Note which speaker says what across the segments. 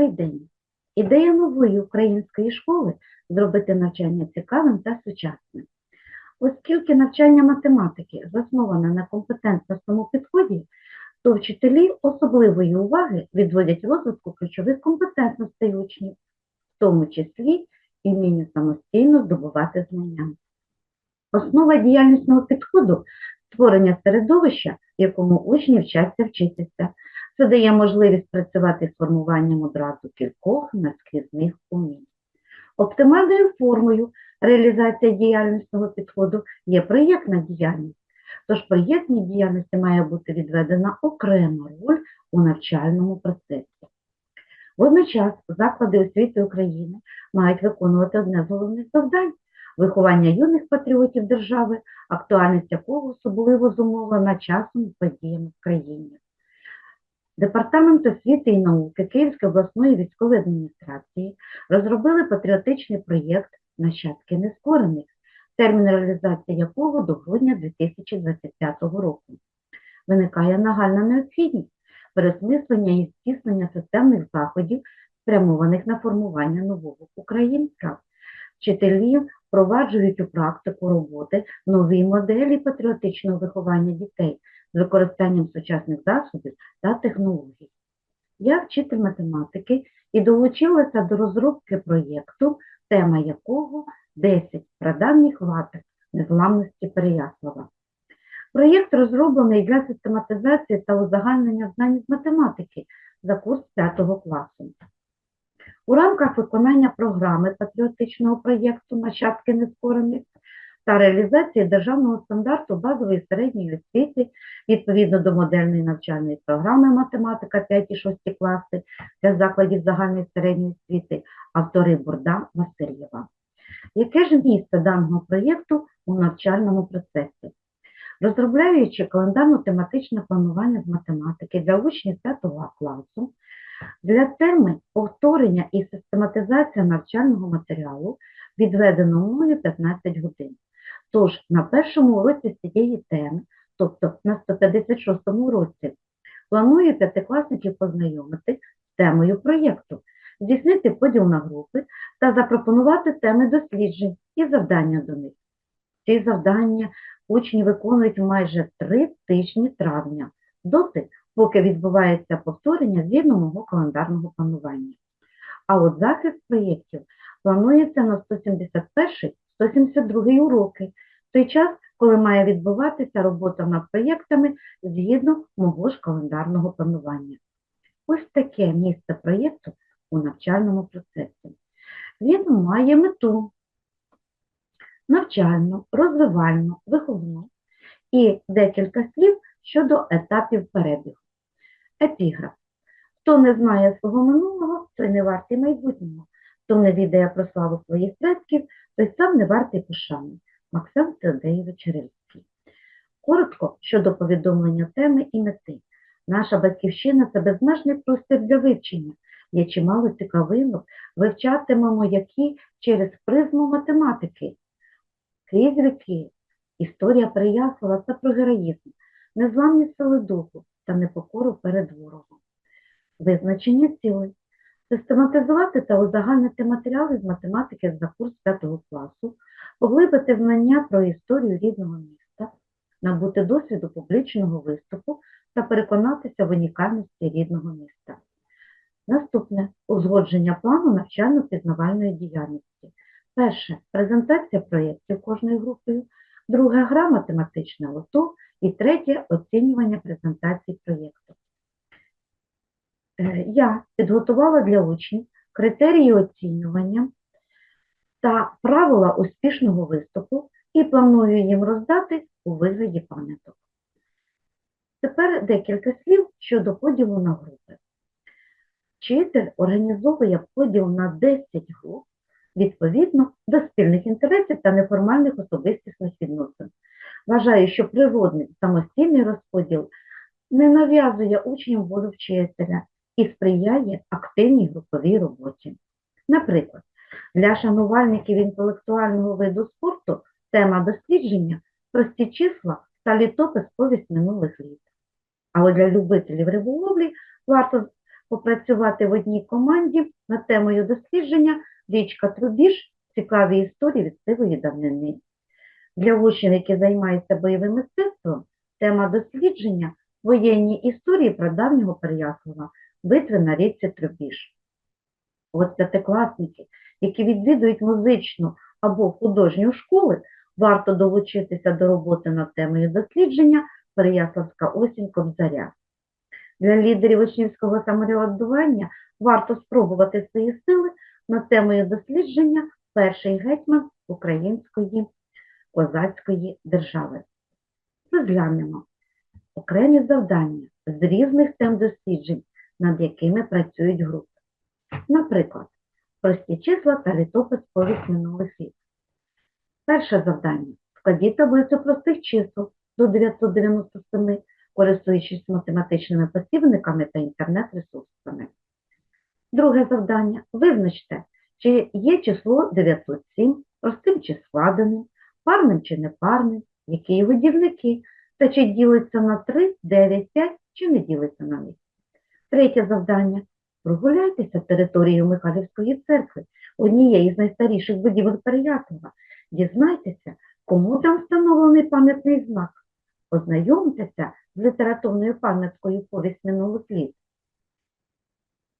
Speaker 1: Добрий день! Ідея нової української школи зробити навчання цікавим та сучасним. Оскільки навчання математики засноване на компетентному підході, то вчителі особливої уваги відводять розвитку ключових компетентностей учнів, в тому числі і вмінню самостійно здобувати знання. Основа діяльнісного підходу створення середовища, в якому учні вчаться вчитися. Це дає можливість працювати з формуванням одразу кількох наскрізних умінь. Оптимальною формою реалізації діяльнісного підходу є проєктна діяльність. Тож проєктній діяльності має бути відведена окрема роль у навчальному процесі. Водночас заклади освіти України мають виконувати одне з головних завдань виховання юних патріотів держави, актуальність якого особливо зумовлена часом і подіями в країні. Департамент освіти і науки Київської обласної військової адміністрації розробили патріотичний проєкт Нащадки нескорених, термін реалізації якого до грудня 2025 року. Виникає нагальна необхідність пересмислення і здійснення системних заходів, спрямованих на формування нового українця. Вчителі впроваджують у практику роботи нові моделі патріотичного виховання дітей з використанням сучасних засобів та технологій. Я вчитель математики і долучилася до розробки проєкту, тема якого 10 прадавніх ватик незламності Переяслава. Проєкт розроблений для систематизації та узагальнення знань з математики за курс 5 класу. У рамках виконання програми патріотичного проєкту «Нащадки нескорених» та реалізації державного стандарту базової середньої освіти відповідно до модельної навчальної програми математика 5-6 класи для закладів загальної середньої освіти автори Бурда Васильєва. Яке ж місце даного проєкту у навчальному процесі? Розробляючи календарно-тематичне планування з математики для учнів 5 класу, для теми повторення і систематизація навчального матеріалу відведено мною 15 годин. Тож на першому уроці з цієї теми, тобто на 156 році, планую п'ятикласників познайомити з темою проєкту, здійснити поділ на групи та запропонувати теми досліджень і завдання до них. Ці завдання учні виконують майже три тижні травня, доти, поки відбувається повторення згідно мого календарного планування. А от захист проєктів планується на 171-172 уроки, в той час, коли має відбуватися робота над проєктами згідно мого ж календарного планування. Ось таке місце проєкту у навчальному процесі. Він має мету навчальну, розвивальну, виховну і декілька слів щодо етапів перебігу. Епіграф. Хто не знає свого минулого, той не вартий майбутнього. Хто не відає про славу своїх предків, той сам не вартий пошани. Максим Теодеєвич Рильський. Коротко щодо повідомлення теми і мети. Наша батьківщина це безмежний простір для вивчення. Є чимало цікавинок, вивчатимемо які через призму математики. Крізь віки, історія Переяслава це про героїзм, незламність сили духу та непокору перед ворогом. Визначення цілей. Систематизувати та узагальнити матеріали з математики за курс 5 класу, поглибити знання про історію рідного міста, набути досвіду публічного виступу та переконатися в унікальності рідного міста. Наступне узгодження плану навчально-пізнавальної діяльності. Перше презентація проєктів кожною групою, друге гра математичне лото і третє оцінювання презентації проєкту. Е, Я підготувала для учнів критерії оцінювання та правила успішного виступу і планую їм роздати у вигляді пам'яток. Тепер декілька слів щодо поділу на групи. Вчитель організовує поділ на 10 груп відповідно до спільних інтересів та неформальних особистісних відносин. Вважаю, що природний самостійний розподіл не нав'язує учням волю вчителя і сприяє активній груповій роботі. Наприклад, для шанувальників інтелектуального виду спорту тема дослідження прості числа та літопис повість минулих літ. А от для любителів риболовлі варто попрацювати в одній команді над темою дослідження річка Трубіж цікаві історії від сивої давнини. Для учнів, які займаються бойовим мистецтвом, тема дослідження воєнні історії про давнього Переяслава, битви на річці Трубіж. От п'ятикласники, які відвідують музичну або художню школи, варто долучитися до роботи над темою дослідження Переяславська осінь Кобзаря. Для лідерів учнівського самоврядування варто спробувати свої сили над темою дослідження перший гетьман української козацької держави. Розглянемо окремі завдання з різних тем досліджень, над якими працюють групи. Наприклад, прості числа та літопис повість минулих літ. Перше завдання. Складіть таблицю простих чисел до 997, користуючись математичними посібниками та інтернет-ресурсами. Друге завдання. Визначте, чи є число 907 простим чи складеним, парним чи непарним, які його дільники, та чи ділиться на 3, 9, 5, чи не ділиться на них. Третє завдання. Прогуляйтеся територією Михайлівської церкви, однієї з найстаріших будівель Переяслава. Дізнайтеся, кому там встановлений пам'ятний знак. Ознайомтеся з літературною пам'яткою повість минулих літ.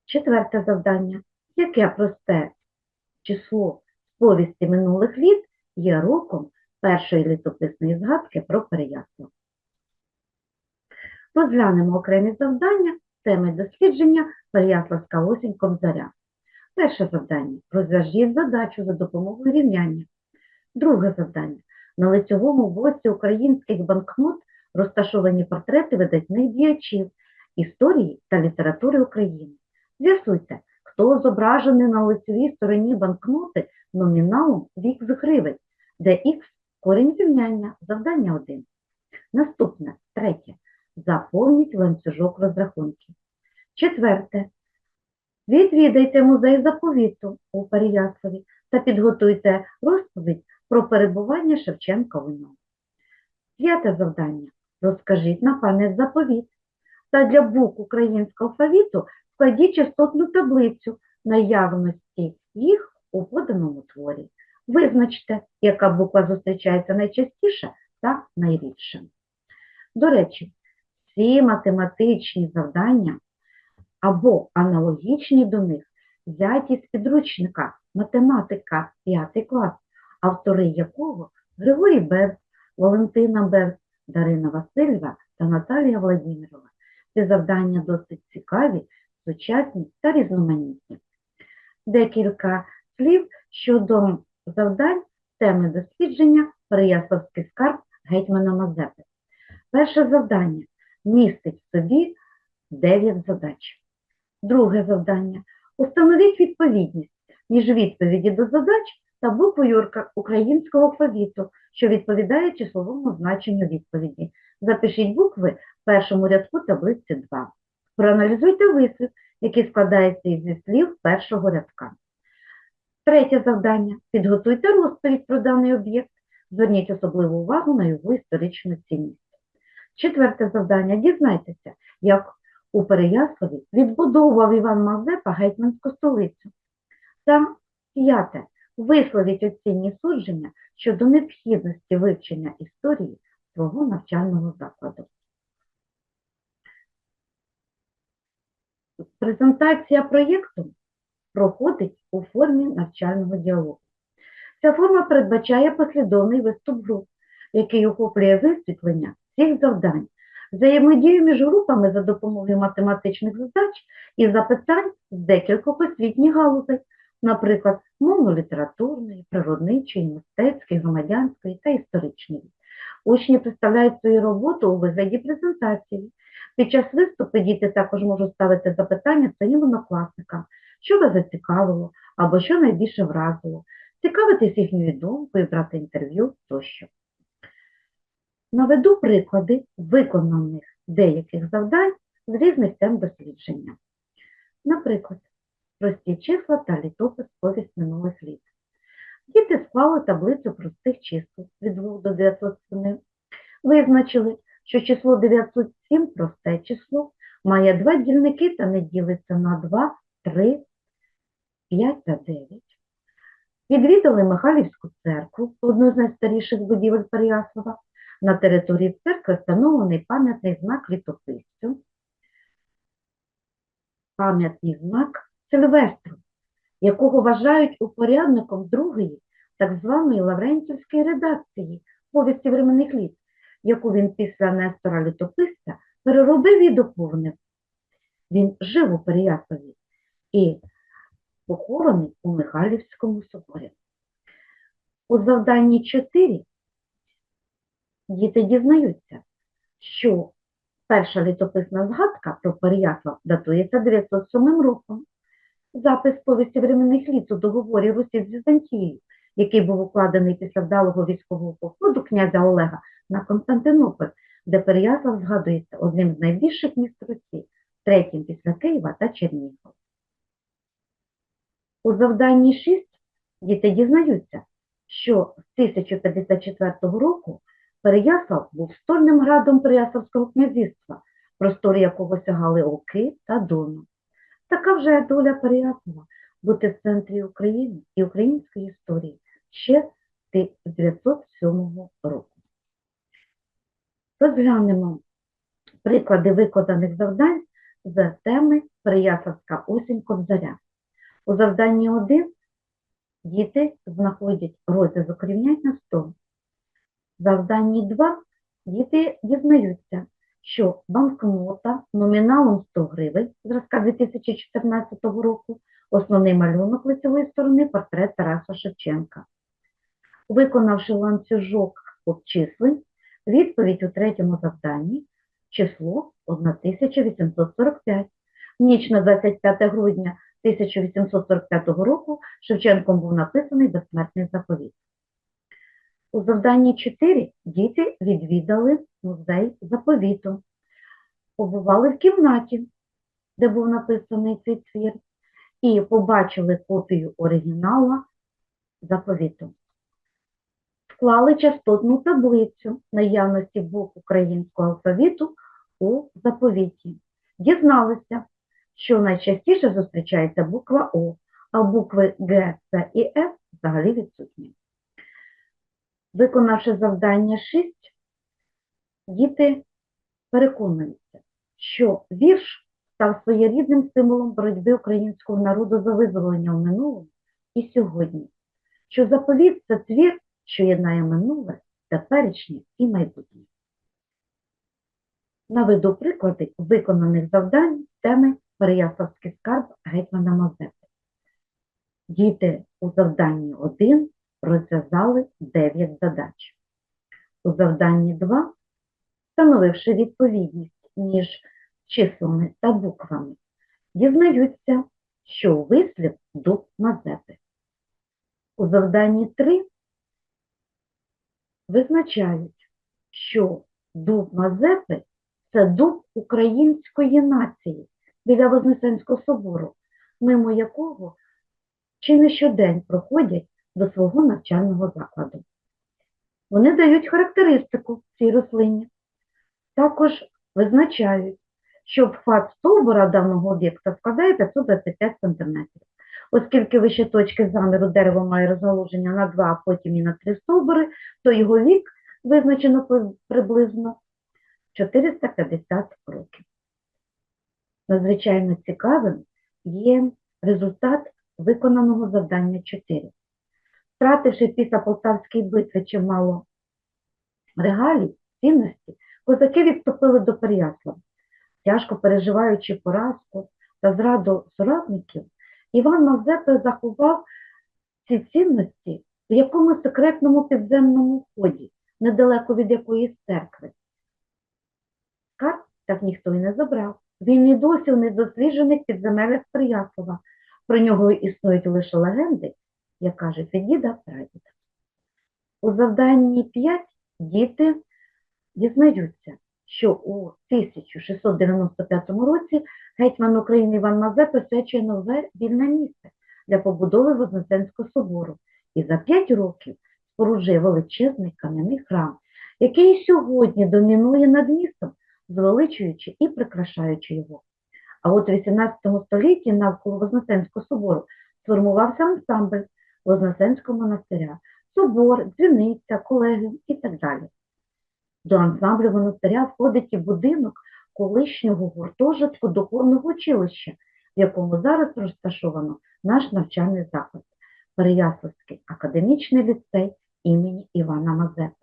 Speaker 1: Четверте завдання. Яке просте число з повісті минулих літ є роком першої літописної згадки про Переяслав? Розглянемо окремі завдання теми дослідження Переяславська осінь Кобзаря. Перше завдання. Розв'яжіть задачу за допомогою рівняння. Друге завдання. На лицьовому боці українських банкнот розташовані портрети видатних діячів історії та літератури України. З'ясуйте, хто зображений на лицевій стороні банкноти номіналом вік з гривень, де х корінь рівняння, завдання 1. Наступне, третє. Заповніть ланцюжок розрахунків. Четверте. Відвідайте музей заповіту у Переяславі та підготуйте розповідь про перебування Шевченка у ньому. П'яте завдання. Розкажіть на пам'ять заповіт. Та для букв українського алфавіту складіть частотну таблицю наявності їх у поданому творі. Визначте, яка буква зустрічається найчастіше та найрідше. До речі, всі математичні завдання або аналогічні до них взяті з підручника математика 5 клас, автори якого Григорій Берз, Валентина Берз, Дарина Васильєва та Наталія Владимирова. Ці завдання досить цікаві, сучасні та різноманітні. Декілька слів щодо завдань теми дослідження Переяславський скарб гетьмана Мазепи. Перше завдання містить в собі 9 задач. Друге завдання установіть відповідність між відповіді до задач та буквою українського алфавіту, що відповідає числовому значенню відповіді. Запишіть букви в першому рядку таблиці 2. Проаналізуйте вислів, який складається із слів першого рядка. Третє завдання. Підготуйте розповідь про даний об'єкт. Зверніть особливу увагу на його історичну цінність. Четверте завдання. Дізнайтеся, як у Переяславі відбудовував Іван Мазепа гетьманську столицю. Та п'яте. Висловіть оцінні судження щодо необхідності вивчення історії свого навчального закладу. Презентація проєкту проходить у формі навчального діалогу. Ця форма передбачає послідовний виступ груп, який охоплює висвітлення всіх завдань, взаємодію між групами за допомогою математичних задач і запитань з декількох освітніх галузей, наприклад, мовно-літературної, природничої, мистецької, громадянської та історичної. Учні представляють свою роботу у вигляді презентації. Під час виступу діти також можуть ставити запитання своїм однокласникам, що вас зацікавило або що найбільше вразило, цікавитись їхньою думкою, брати інтерв'ю тощо. Наведу приклади виконаних деяких завдань з різних тем дослідження. Наприклад, прості числа та літопис повість минулих літ. Діти склали таблицю простих чисел від 2 до 907. Визначили, що число 907 просте число, має два дільники та не ділиться на 2, 3, 5 та 9. Відвідали Михайлівську церкву, одну з найстаріших будівель Переяслава. На території церкви встановлений пам'ятний знак літописцю, пам'ятний знак Сильвестру, якого вважають упорядником другої, так званої Лаврентівської редакції повісті временних літ, яку він після Нестора Літописця переробив і доповнив. Він жив у Переяславі і похований у Михайлівському соборі. У завданні 4 діти дізнаються, що перша літописна згадка про Переяслав датується 907 роком. Запис повісті временних літ у договорі Русі з Візантією, який був укладений після вдалого військового походу князя Олега на Константинополь, де Переяслав згадується одним з найбільших міст Русі, третім після Києва та Чернігова. У завданні 6 діти дізнаються, що з 1054 року Переяслав був стольним градом Переяславського князівства, простори якого сягали Оки та Дону. Така вже доля Переяслава бути в центрі України і української історії ще з 1907 року. Розглянемо приклади викладених завдань з теми Переяславська осінь Кобзаря. У завданні 1 діти знаходять розв'язок рівнянь на 100. Завданні 2 діти дізнаються, що банкнота номіналом 100 гривень зразка 2014 року, основний малюнок лицевої сторони портрет Тараса Шевченка. Виконавши ланцюжок обчислень, відповідь у третьому завданні число 1845. В ніч на 25 грудня 1845 року Шевченком був написаний безсмертний заповіт. У завданні 4 діти відвідали музей заповіту, побували в кімнаті, де був написаний цей твір, і побачили копію оригінала заповіту. Склали частотну таблицю наявності букв українського алфавіту у заповіті. Дізналися, що найчастіше зустрічається буква О, а букви Г, С і Ф взагалі відсутні. Виконавши завдання 6, діти переконуються, що вірш став своєрідним символом боротьби українського народу за визволення в минулому і сьогодні, що заповіт це твір, що єднає минуле, теперішнє і майбутнє. Наведу приклади виконаних завдань теми Переяславський скарб гетьмана Мазепи. Діти у завданні 1 розв'язали 9 задач. У завданні 2, встановивши відповідність між числами та буквами, дізнаються, що вислів дуб Мазепи. У завданні 3 визначають, що дуб Мазепи це дуб української нації біля Вознесенського собору, мимо якого чи не щодень проходять до свого навчального закладу. Вони дають характеристику цій рослині. Також визначають, що обхват стовбура даного об'єкта складає 525 см. Оскільки вище точки заміру дерево має розгалуження на 2, а потім і на 3 стовбури, то його вік визначено приблизно 450 років. Надзвичайно цікавим є результат виконаного завдання 4. Втративши після Полтавської битви чимало регалій, цінності, козаки відступили до Переяслава. Тяжко переживаючи поразку та зраду соратників, Іван Мазепа заховав ці цінності в якомусь секретному підземному ході, недалеко від якоїсь церкви. Скарб так ніхто й не забрав. Він і досі в недосліджених підземеллях Переяслава. Про нього існують лише легенди, як кажуть, діда прадіда. У завданні 5 діти дізнаються, що у 1695 році гетьман України Іван Мазепа свячує нове вільне місце для побудови Вознесенського собору і за 5 років споруджує величезний кам'яний храм, який сьогодні домінує над містом, звеличуючи і прикрашаючи його. А от у XVIII столітті навколо Вознесенського собору сформувався ансамбль Вознесенського монастиря, собор, дзвіниця, колегіум і так далі. До ансамблю монастиря входить і будинок колишнього гуртожитку духовного училища, в якому зараз розташовано наш навчальний заклад Переяславський академічний ліцей імені Івана Мазепи.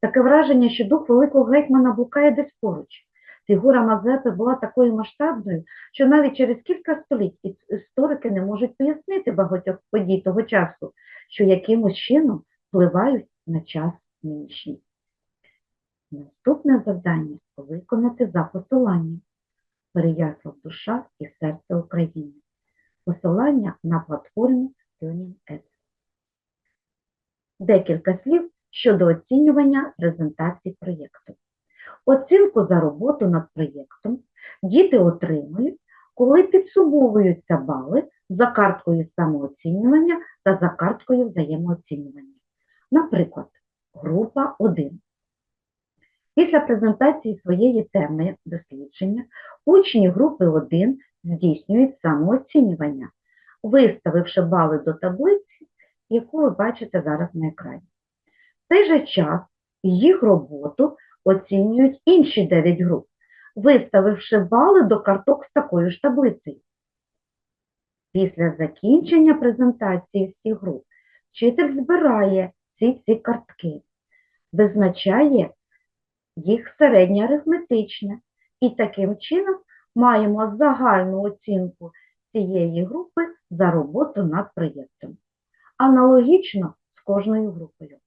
Speaker 1: Таке враження, що дух великого гетьмана блукає десь поруч. Фігура Мазепи була такою масштабною, що навіть через кілька століть історики не можуть пояснити багатьох подій того часу, що якимось чином впливають на час нинішній. Наступне завдання виконати за посиланням Переяслав душа і серце України. Посилання на платформі TuneIn Декілька слів щодо оцінювання презентації проєкту. Оцінку за роботу над проєктом діти отримують, коли підсумовуються бали за карткою самооцінювання та за карткою взаємооцінювання. Наприклад, група 1. Після презентації своєї теми дослідження учні групи 1 здійснюють самооцінювання, виставивши бали до таблиці, яку ви бачите зараз на екрані. В цей же час їх роботу оцінюють інші 9 груп, виставивши бали до карток з такою ж таблицею. Після закінчення презентації всіх груп вчитель збирає ці ці картки, визначає їх середнє арифметичне і таким чином маємо загальну оцінку цієї групи за роботу над проєктом. Аналогічно з кожною групою.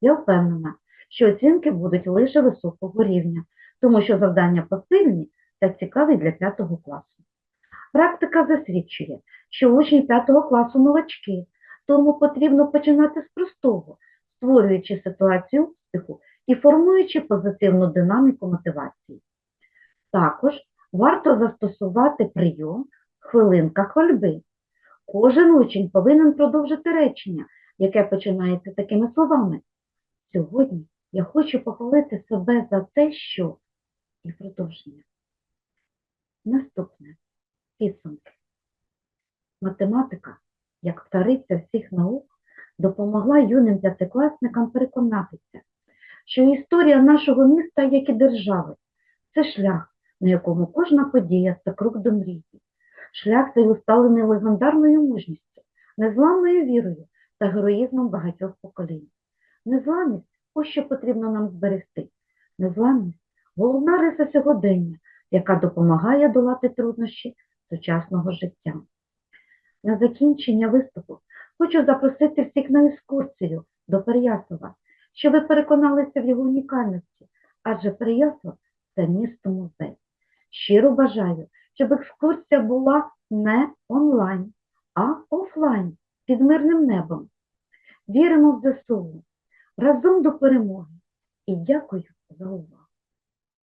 Speaker 1: Я впевнена, що оцінки будуть лише високого рівня, тому що завдання посильні та цікаві для 5 класу. Практика засвідчує, що учні 5 класу новачки, тому потрібно починати з простого, створюючи ситуацію успіху і формуючи позитивну динаміку мотивації. Також варто застосувати прийом хвилинка хвальби. Кожен учень повинен продовжити речення, яке починається такими словами. Сьогодні я хочу похвалити себе за те, що і продовження. Наступне підсумки. Математика, як вториця всіх наук, допомогла юним п'ятикласникам переконатися, що історія нашого міста, як і держави, це шлях, на якому кожна подія це крок до мрії. Шлях цей усталений легендарною мужністю, незламною вірою та героїзмом багатьох поколінь. Незламність ось що потрібно нам зберегти. Незламність головна риса сьогодення, яка допомагає долати труднощі сучасного життя. На закінчення виступу хочу запросити всіх на екскурсію до Переяслава, щоб ви переконалися в його унікальності, адже Переяслав – це місто музей. Щиро бажаю, щоб екскурсія була не онлайн, а офлайн під мирним небом. Віримо в ЗСУ, разом до перемоги і дякую за увагу.